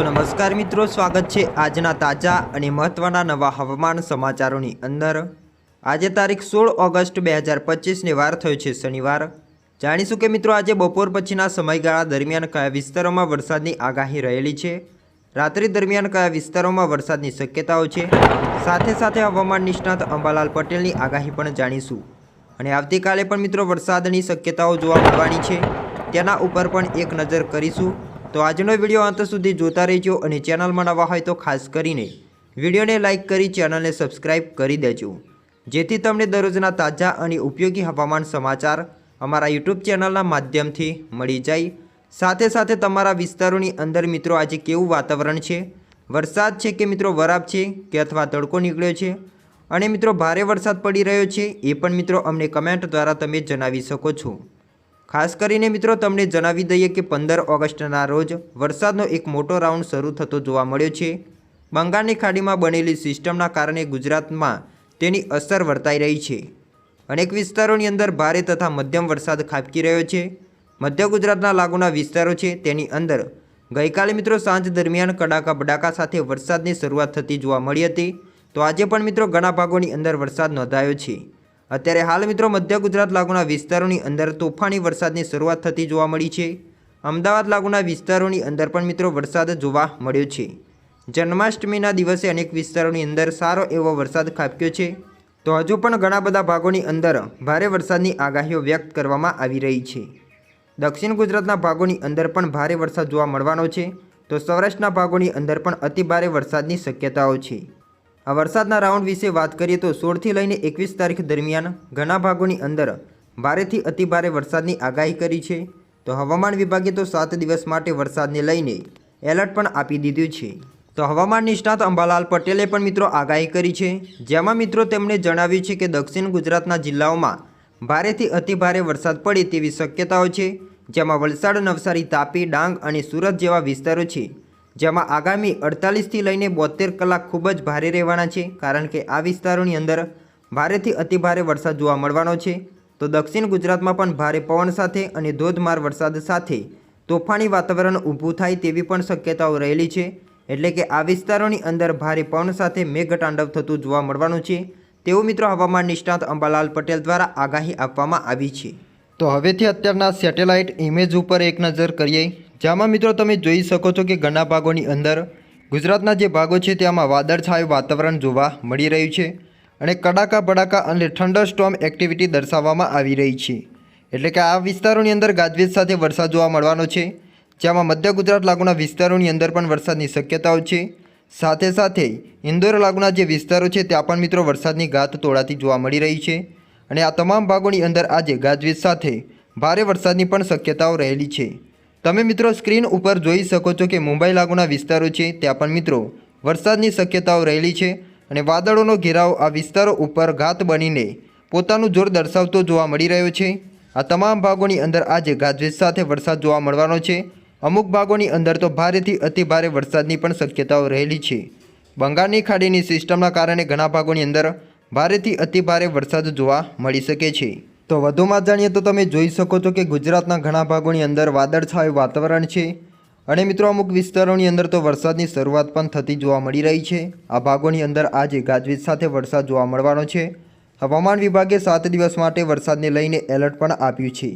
તો નમસ્કાર મિત્રો, સ્વાગત છે આજના તાજા અને મહત્ત્વના નવા હવામાન સમાચારોની અંદર. આજે તારીખ સોળ ઓગસ્ટ બે હજાર પચીસને વાર થયો છે શનિવાર. જાણીશું કે મિત્રો, આજે બપોર પછીના સમયગાળા દરમિયાન કયા વિસ્તારોમાં વરસાદની આગાહી રહેલી છે? રાત્રિ દરમિયાન કયા વિસ્તારોમાં વરસાદની શક્યતાઓ છે? સાથે સાથે હવામાન નિષ્ણાત અંબાલાલ પટેલની આગાહી પણ જાણીશું. અને આવતીકાલે પણ મિત્રો, વરસાદની શક્યતાઓ જોવા મળવાની છે. તેના ઉપર પણ એક નજર કરીશું. તો આજનો વીડિયો અંત સુધી જોતા રહેજો અને ચેનલમાં નવા હોય તો ખાસ કરીને વિડીયોને લાઇક કરી ચેનલને સબસ્ક્રાઇબ કરી દેજો. જેથી તમને દરરોજના તાજા અને ઉપયોગી હવામાન સમાચાર અમારા યુટ્યુબ ચેનલના માધ્યમથી મળી જાય. સાથે સાથે તમારા વિસ્તારોની અંદર મિત્રો આજે કેવું વાતાવરણ છે? વરસાદ છે કે મિત્રો વરાપ છે કે અથવા તડકો નીકળ્યો છે? અને મિત્રો ભારે વરસાદ પડી રહ્યો છે એ પણ મિત્રો અમને કમેન્ટ દ્વારા તમે જણાવી શકો છો. ખાસ કરીને મિત્રો તમને જણાવી દઈએ કે પંદર ઓગસ્ટના રોજ વરસાદનો એક મોટો રાઉન્ડ શરૂ થતો જોવા મળ્યો છે. બંગાળની ખાડીમાં બનેલી સિસ્ટમના કારણે ગુજરાતમાં તેની અસર વર્તાઈ રહી છે. અનેક વિસ્તારોની અંદર ભારે તથા મધ્યમ વરસાદ ખાબકી રહ્યો છે. મધ્ય ગુજરાતના લાગુના વિસ્તારો છે તેની અંદર ગઈકાલે મિત્રો સાંજ દરમિયાન કડાકા બડાકા સાથે વરસાદની શરૂઆત થતી જોવા મળી હતી. તો આજે પણ મિત્રો ઘણા ભાગોની અંદર વરસાદ નોંધાયો છે. અત્યારે હાલ મિત્રો મધ્ય ગુજરાત લાગુના વિસ્તારોની અંદર તોફાની વરસાદની શરૂઆત થતી જોવા મળી છે. અમદાવાદ લાગુના વિસ્તારોની અંદર પણ મિત્રો વરસાદ જોવા મળ્યો છે. જન્માષ્ટમીના દિવસે અનેક વિસ્તારોની અંદર સારો એવો વરસાદ ખાબક્યો છે. તો હજુ પણ ઘણા બધા ભાગોની અંદર ભારે વરસાદની આગાહીઓ વ્યક્ત કરવામાં આવી રહી છે. દક્ષિણ ગુજરાતના ભાગોની અંદર પણ ભારે વરસાદ જોવા મળવાનો છે. તો સૌરાષ્ટ્રના ભાગોની અંદર પણ અતિભારે વરસાદની શક્યતાઓ છે. આ વરસાદના રાઉન્ડ વિશે વાત કરીએ તો સોળથી લઈને એકવીસ તારીખ દરમિયાન ઘણા ભાગોની અંદર ભારેથી અતિભારે વરસાદની આગાહી કરી છે. તો હવામાન વિભાગે તો સાત દિવસ માટે વરસાદને લઈને એલર્ટ પણ આપી દીધું છે. તો હવામાન નિષ્ણાત અંબાલાલ પટેલે પણ મિત્રો આગાહી કરી છે. જેમાં મિત્રો તેમણે જણાવ્યું છે કે દક્ષિણ ગુજરાતના જિલ્લાઓમાં ભારેથી અતિભારે વરસાદ પડે તેવી શક્યતાઓ છે. જેમાં વલસાડ, નવસારી, તાપી, ડાંગ અને સુરત જેવા વિસ્તારો છે. જેમાં આગામી અડતાલીસથી લઈને બોતેર કલાક ખૂબ જ ભારે રહેવાના છે, કારણ કે આ વિસ્તારોની અંદર ભારેથી અતિભારે વરસાદ જોવા મળવાનો છે. તો દક્ષિણ ગુજરાતમાં પણ ભારે પવન સાથે અને ધોધમાર વરસાદ સાથે તોફાની વાતાવરણ ઊભું થાય તેવી પણ શક્યતાઓ રહેલી છે. એટલે કે આ વિસ્તારોની અંદર ભારે પવન સાથે મેઘતાંડવ થતું જોવા મળવાનું છે. તેવું મિત્રો હવામાન નિષ્ણાત અંબાલાલ પટેલ દ્વારા આગાહી આપવામાં આવી છે. તો હવેથી અત્યારના સેટેલાઇટ ઇમેજ ઉપર એક નજર કરીએ. જેમાં મિત્રો તમે જોઈ શકો છો કે ઘણા ભાગોની અંદર ગુજરાતના જે ભાગો છે તેમાં વાદળછાયું વાતાવરણ જોવા મળી રહ્યું છે અને કડાકા બડાકા અને થંડર સ્ટોમ એક્ટિવિટી દર્શાવવામાં આવી રહી છે. એટલે કે આ વિસ્તારોની અંદર ગાજવીજ સાથે વરસાદ જોવા મળવાનો છે જેમાં મધ્ય ગુજરાત લાગુના વિસ્તારોની અંદર પણ વરસાદની શક્યતાઓ છે. સાથે સાથે ઇન્દોર લાગુના જે વિસ્તારો છે ત્યાં પણ મિત્રો વરસાદની ગાત તોડાતી જોવા મળી રહી છે અને આ તમામ ભાગોની અંદર આજે ગાજવીજ સાથે ભારે વરસાદની પણ શક્યતાઓ રહેલી છે. તમે મિત્રો સ્ક્રીન ઉપર જોઈ શકો છો કે મુંબઈ લાગુના વિસ્તારો છે, ત્યાં પણ મિત્રો વરસાદની શક્યતાઓ રહેલી છે અને વાદળોનો ઘેરાવ આ વિસ્તારો ઉપર ઘાત બનીને પોતાનું જોર દર્શાવતો જોવા મળી રહ્યો છે. આ તમામ ભાગોની અંદર આજે ગાજવીજ સાથે વરસાદ જોવા મળવાનો છે. અમુક ભાગોની અંદર તો ભારેથી અતિભારે વરસાદની પણ શક્યતાઓ રહેલી છે. બંગાળની ખાડીની સિસ્ટમના કારણે ઘણા ભાગોની અંદર ભારેથી અતિભારે વરસાદ જોવા મળી શકે છે. તો વધુમાં જાણીએ તો તમે જોઈ શકો છો કે ગુજરાતના ઘણા ભાગોની અંદર વાદળછાયું વાતાવરણ છે. અને મિત્રો, અમુક વિસ્તારોની અંદર તો વરસાદની શરૂઆત પણ થતી જોવા મળી રહી છે. આ ભાગોની અંદર આજે ગાજવીજ સાથે વરસાદ જોવા મળવાનો છે. હવામાન વિભાગે સાત દિવસ માટે વરસાદને લઈને એલર્ટ પણ આપ્યું છે.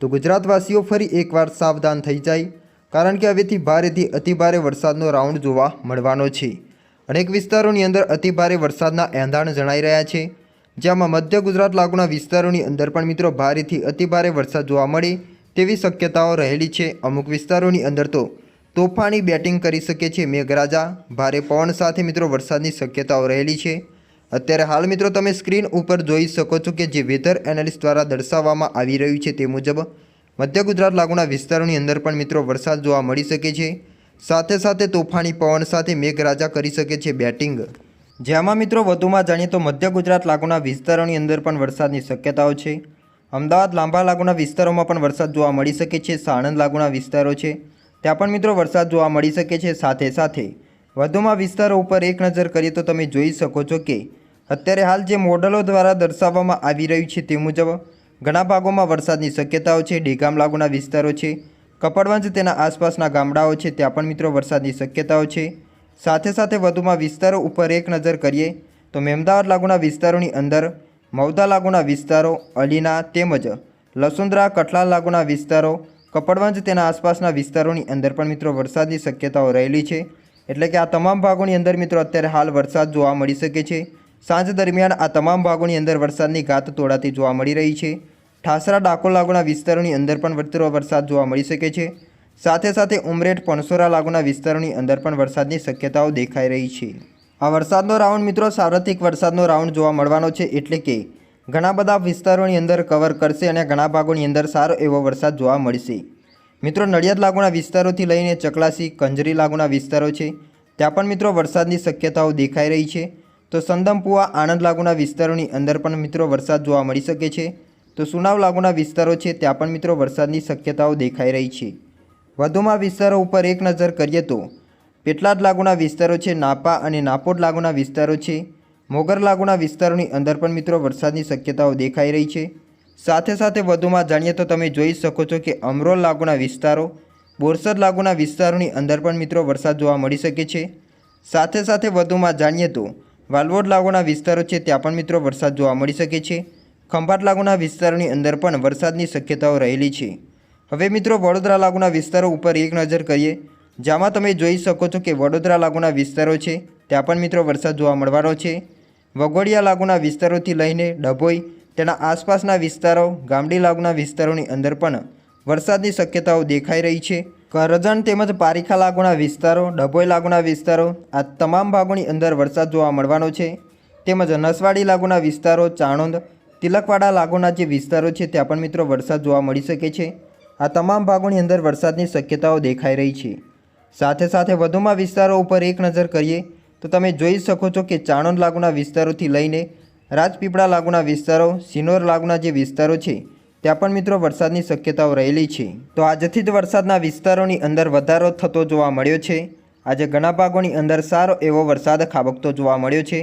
તો ગુજરાતવાસીઓ ફરી એકવાર સાવધાન થઈ જાય, કારણ કે હવેથી ભારેથી અતિભારે વરસાદનો રાઉન્ડ જોવા મળવાનો છે. અનેક વિસ્તારોની અંદર અતિભારે વરસાદના એંધાણ જણાઈ રહ્યા છે. જેમાં મધ્ય ગુજરાત લાગુના વિસ્તારોની અંદર પણ મિત્રો ભારેથી અતિભારે વરસાદ જોવા મળે તેવી શક્યતાઓ રહેલી છે. અમુક વિસ્તારોની અંદર તો તોફાની બેટિંગ કરી શકે છે મેઘરાજા. ભારે પવન સાથે મિત્રો વરસાદની શક્યતાઓ રહેલી છે. અત્યારે હાલ મિત્રો તમે સ્ક્રીન ઉપર જોઈ શકો છો કે જે વેધર એનાલિસ્ટ દ્વારા દર્શાવવામાં આવી રહ્યું છે તે મુજબ મધ્ય ગુજરાત લાગુના વિસ્તારોની અંદર પણ મિત્રો વરસાદ જોવા મળી શકે છે. સાથે સાથે તોફાની પવન સાથે મેઘરાજા કરી શકે છે બેટિંગ. જેમાં મિત્રો વધુમાં જાણીએ તો મધ્ય ગુજરાત લાગુના વિસ્તારોની અંદર પણ વરસાદની શક્યતાઓ છે. અમદાવાદ લાંબા લાગુના વિસ્તારોમાં પણ વરસાદ જોવા મળી શકે છે. સાણંદ લાગુના વિસ્તારો છે. ત્યાં પણ મિત્રો વરસાદ જોવા મળી શકે છે સાથે સાથે. વધુમાં વિસ્તારો ઉપર એક નજર કરીએ તો તમે જોઈ શકો છો કે અત્યારે હાલ જે મોડલો દ્વારા દર્શાવવામાં આવી રહ્યું છે તે મુજબ ઘણા ભાગોમાં વરસાદની શક્યતાઓ છે. ડેગામ લાગુના વિસ્તારો છે. કપડવંજ તેના આસપાસના ગામડાઓ છે. ત્યાં પણ મિત્રો વરસાદની શક્યતાઓ છે. સાથે સાથે વધુમાં વિસ્તારો ઉપર એક નજર કરીએ તો મેમદાવાદ લાગુના વિસ્તારોની અંદર મૌદા લાગુના વિસ્તારો, અલીના તેમજ લસુંદરા, કઠલાલ લાગુના વિસ્તારો, કપડવંજ તેના આસપાસના વિસ્તારોની અંદર પણ મિત્રો વરસાદની શક્યતાઓ રહેલી છે. એટલે કે આ તમામ ભાગોની અંદર મિત્રો અત્યારે હાલ વરસાદ જોવા મળી શકે છે. સાંજ દરમિયાન આ તમામ ભાગોની અંદર વરસાદની ગાત તોડાતી જોવા મળી રહી છે. ઠાસરા, ડાકોર લાગુના વિસ્તારોની અંદર પણ મિત્રો વરસાદ જોવા મળી શકે છે. સાથે સાથે ઉમરેઠ પણસોરા લાગુના વિસ્તારોની અંદર પણ વરસાદની શક્યતાઓ દેખાઈ રહી છે. આ વરસાદનો રાઉન્ડ મિત્રો સાર્વત્રિક વરસાદનો રાઉન્ડ જોવા મળવાનો છે એટલે કે ઘણા બધા વિસ્તારોની અંદર કવર કરશે અને ઘણા ભાગોની અંદર સારો એવો વરસાદ જોવા મળશે. મિત્રો નડિયાદ લાગુના વિસ્તારોથી લઈને ચકલાસી, કંજરી લાગુના વિસ્તારો છે. ત્યાં પણ મિત્રો વરસાદની શક્યતાઓ દેખાઈ રહી છે. તો સંદમપુઆ, આણંદ લાગુના વિસ્તારોની અંદર પણ મિત્રો વરસાદ જોવા મળી શકે છે. તો સુનાવ લાગુના વિસ્તારો છે, ત્યાં પણ મિત્રો વરસાદની શક્યતાઓ દેખાઈ રહી છે. વધુમાં વિસ્તારો ઉપર એક નજર કરીએ તો પેટલાદ લાગુના વિસ્તારો છે નાપા અને નાપોટ લાગુના વિસ્તારો છે. મોગર લાગુના વિસ્તારોની અંદર પણ મિત્રો વરસાદની શક્યતાઓ દેખાઈ રહી છે. સાથે સાથે વધુમાં જાણીએ તો તમે જોઈ શકો છો કે અમરોલ લાગુના વિસ્તારો, બોરસદ લાગુના વિસ્તારોની અંદર પણ મિત્રો વરસાદ જોવા મળી શકે છે. સાથે સાથે વધુમાં જાણીએ તો વાલવોડ લાગુના વિસ્તારો છે ત્યાં પણ મિત્રો વરસાદ જોવા મળી શકે છે. ખંભાત લાગુના વિસ્તારોની અંદર પણ વરસાદની શક્યતાઓ રહેલી છે. હવે મિત્રો, વડોદરા લાગુના વિસ્તારો ઉપર એક નજર કરીએ. જેમાં તમે જોઈ શકો છો કે વડોદરા લાગુના વિસ્તારો છે. ત્યાં પણ મિત્રો વરસાદ જોવા મળવાનો છે. વગોડિયા લાગુના વિસ્તારોથી લઈને ડભોઈ, તેના આસપાસના વિસ્તારો, ગામડી લાગુના વિસ્તારોની અંદર પણ વરસાદની શક્યતાઓ દેખાઈ રહી છે. કરજણ તેમજ પારીખા લાગુના વિસ્તારો, ડભોઈ લાગુના વિસ્તારો, આ તમામ ભાગોની અંદર વરસાદ જોવા મળવાનો છે. તેમજ નસવાડી લાગુના વિસ્તારો, ચાણોદ, તિલકવાડા લાગુના જે વિસ્તારો છે, ત્યાં પણ મિત્રો વરસાદ જોવા મળી શકે છે. આ તમામ ભાગોની અંદર વરસાદની શક્યતાઓ દેખાઈ રહી છે. સાથે સાથે વધુમાં વિસ્તારો ઉપર એક નજર કરીએ, તો તમે જોઈ શકો છો કે ચાણોદ લાગુના વિસ્તારોથી લઈને રાજપીપળા લાગુના વિસ્તારો, સિનોર લાગુના જે વિસ્તારો છે, ત્યાં પણ મિત્રો વરસાદની શક્યતાઓ રહેલી છે. તો આજથી જ વરસાદના વિસ્તારોની અંદર વધારો થતો જોવા મળ્યો છે. આજે ઘણા ભાગોની અંદર સારો એવો વરસાદ ખાબકતો જોવા મળ્યો છે.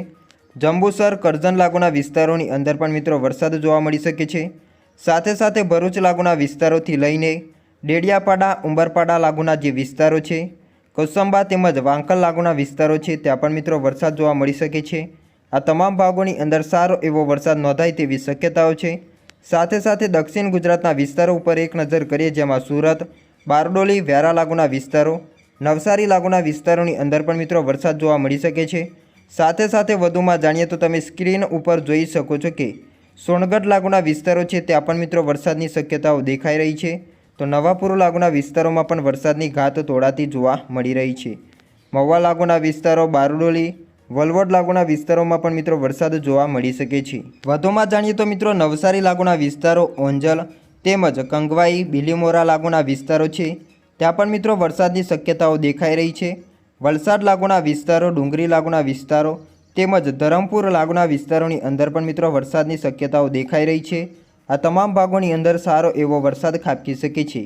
જંબુસર, કરજણ લાગુના વિસ્તારોની અંદર પણ મિત્રો વરસાદ જોવા મળી શકે છે. સાથે સાથે ભરૂચ લાગુના વિસ્તારોથી લઈને ડેડિયાપાડા, ઉંબરપાડા લાગુના જે વિસ્તારો છે, કોસંબા તેમજ વાંકલ લાગુના વિસ્તારો છે, ત્યાં પણ મિત્રો વરસાદ જોવા મળી શકે છે. આ તમામ ભાગોની અંદર સારો એવો વરસાદ નોંધાય તેવી શક્યતાઓ છે. સાથે સાથે દક્ષિણ ગુજરાતના વિસ્તારો ઉપર એક નજર કરીએ જેમાં સુરત, બારડોલી, વ્યારા લાગુના વિસ્તારો, નવસારી લાગુના વિસ્તારોની અંદર પણ મિત્રો વરસાદ જોવા મળી શકે છે. સાથે સાથે વધુમાં જાણીએ તો તમે સ્ક્રીન ઉપર જોઈ શકો છો કે સોનગઢ લાગુના વિસ્તારો છે ત્યાં પણ મિત્રો વરસાદની શક્યતાઓ દેખાઈ રહી છે. તો નવાપુર લાગુના વિસ્તારોમાં પણ વરસાદની ઘાત તોડાતી જોવા મળી રહી છે. મહુવા લાગુના વિસ્તારો, બારડોલી, વલવડ લાગુના વિસ્તારોમાં પણ મિત્રો વરસાદ જોવા મળી શકે છે. વધુમાં જાણીએ તો મિત્રો નવસારી લાગુના વિસ્તારો ઓંજલ તેમજ કંગવાઈ, બિલીમોરા લાગુના વિસ્તારો છે. ત્યાં પણ મિત્રો વરસાદની શક્યતાઓ દેખાઈ રહી છે. વલસાડ લાગુના વિસ્તારો, ડુંગરી લાગુના વિસ્તારો તેમજ ધરમપુર લાગુના વિસ્તારોની અંદર પણ મિત્રો વરસાદની શક્યતાઓ દેખાઈ રહી છે. આ તમામ ભાગોની અંદર સારો એવો વરસાદ ખાબકી શકે છે.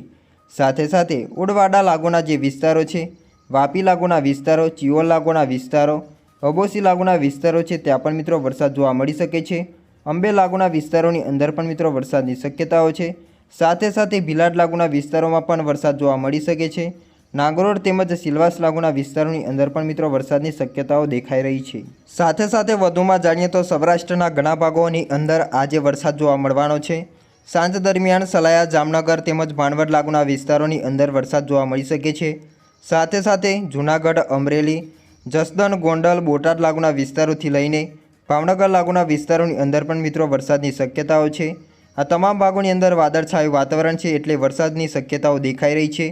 સાથે સાથે ઉડવાડા લાગુના જે વિસ્તારો છે, વાપી લાગુના વિસ્તારો ચિયોલ લાગુના વિસ્તારો, અબોસી લાગુના વિસ્તારો છે, ત્યાં પણ મિત્રો વરસાદ જોવા મળી શકે છે. અંબે લાગુના વિસ્તારોની અંદર પણ મિત્રો વરસાદની શક્યતાઓ છે. સાથે સાથે ભીલાડ લાગુના વિસ્તારોમાં પણ વરસાદ જોવા મળી શકે છે. નાગરોડ તેમજ સિલવાસ લાગુના વિસ્તારોની અંદર પણ મિત્રો વરસાદની શક્યતાઓ દેખાઈ રહી છે. સાથે સાથે વધુમાં જાણીએ તો સૌરાષ્ટ્રના ઘણા ભાગોની અંદર આજે વરસાદ જોવા મળવાનો છે. સાંજ દરમિયાન સલાયા, જામનગર તેમજ ભાણવડ લાગુના વિસ્તારોની અંદર વરસાદ જોવા મળી શકે છે. સાથે સાથે જૂનાગઢ, અમરેલી જસદન ગોંડલ, બોટાદ લાગુના વિસ્તારોથી લઈને ભાવનગર લાગુના વિસ્તારોની અંદર પણ મિત્રો વરસાદની શક્યતાઓ છે. આ તમામ ભાગોની અંદર વાદળછાયું વાતાવરણ છે એટલે વરસાદની શક્યતાઓ દેખાઈ રહી છે.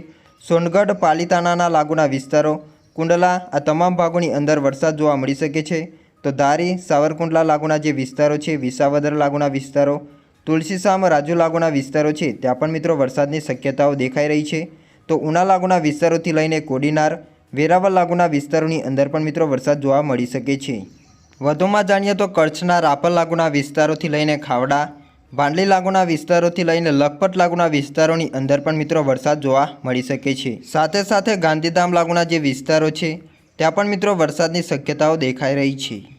સોનગઢ પાલિતાણાના લાગુના વિસ્તારો, કુંડલા આ તમામ ભાગોની અંદર વરસાદ જોવા મળી શકે છે. તો ધારી, સાવરકુંડલા લાગુના જે વિસ્તારો છે, વિસાવદર લાગુના વિસ્તારો તુલસીસામ રાજુ લાગુના વિસ્તારો છે, ત્યાં પણ મિત્રો વરસાદની શક્યતાઓ દેખાઈ રહી છે. તો ઉના લાગુના વિસ્તારોથી લઈને કોડીનાર, વેરાવળ લાગુના વિસ્તારોની અંદર પણ મિત્રો વરસાદ જોવા મળી શકે છે. વધુમાં જાણીએ તો કચ્છના રાપર લાગુના વિસ્તારોથી લઈને ખાવડા ભાંડલી લાગુના વિસ્તારોથી લઈને લખપત લાગુના વિસ્તારોની અંદર પણ મિત્રો વરસાદ જોવા મળી શકે છે. સાથે સાથે ગાંધીધામ લાગુના જે વિસ્તારો છે, ત્યાં પણ મિત્રો વરસાદની શક્યતાઓ દેખાઈ રહી છે.